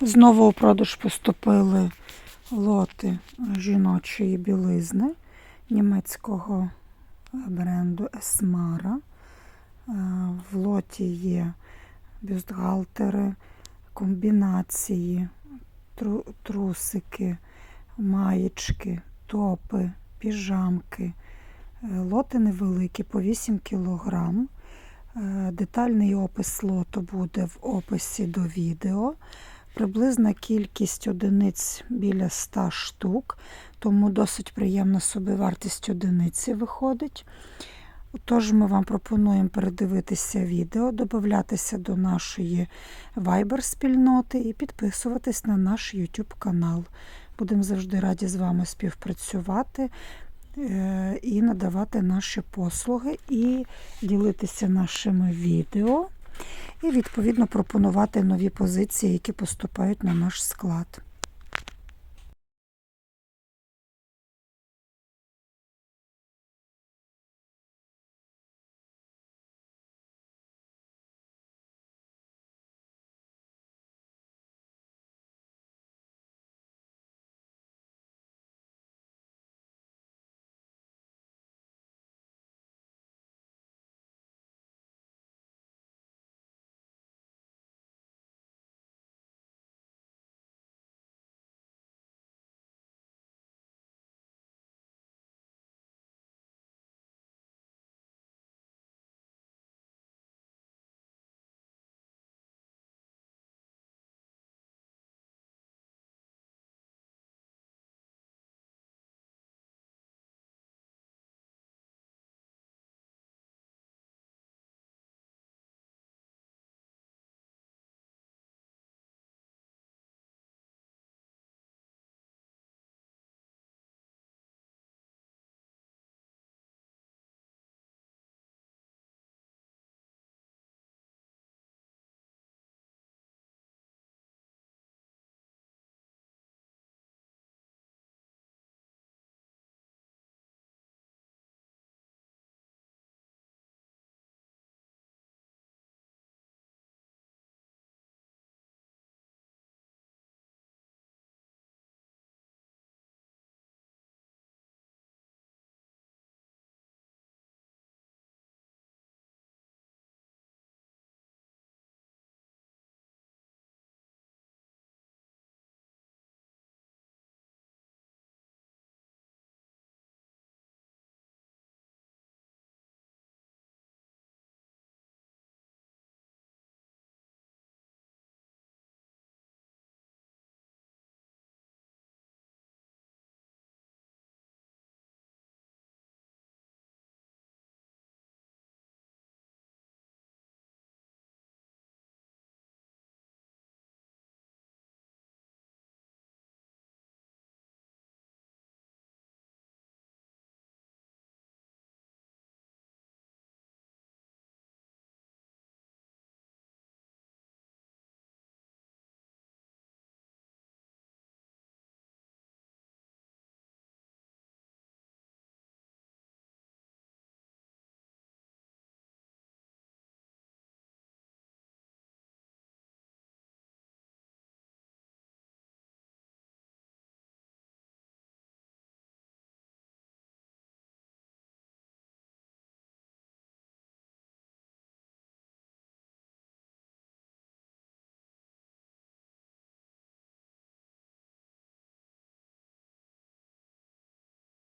Знову у продаж поступили лоти жіночої білизни німецького бренду Esmara. Е, В лоті є бюстгальтери, комбінації, трусики, маєчки, топи, піжамки. Е, Лоти невеликі, по 8 кілограм. Е, Детальний опис лоту буде в описі до відео. Приблизна кількість одиниць біля 100 штук, тому досить приємна собівартість одиниці виходить. Тож ми вам пропонуємо передивитися відео, додатися до нашої Viber-спільноти і підписуватись на наш YouTube канал. Будемо завжди раді з вами співпрацювати е, і надавати наші послуги, і ділитися нашими відео, і відповідно пропонувати нові позиції, які поступають на наш склад.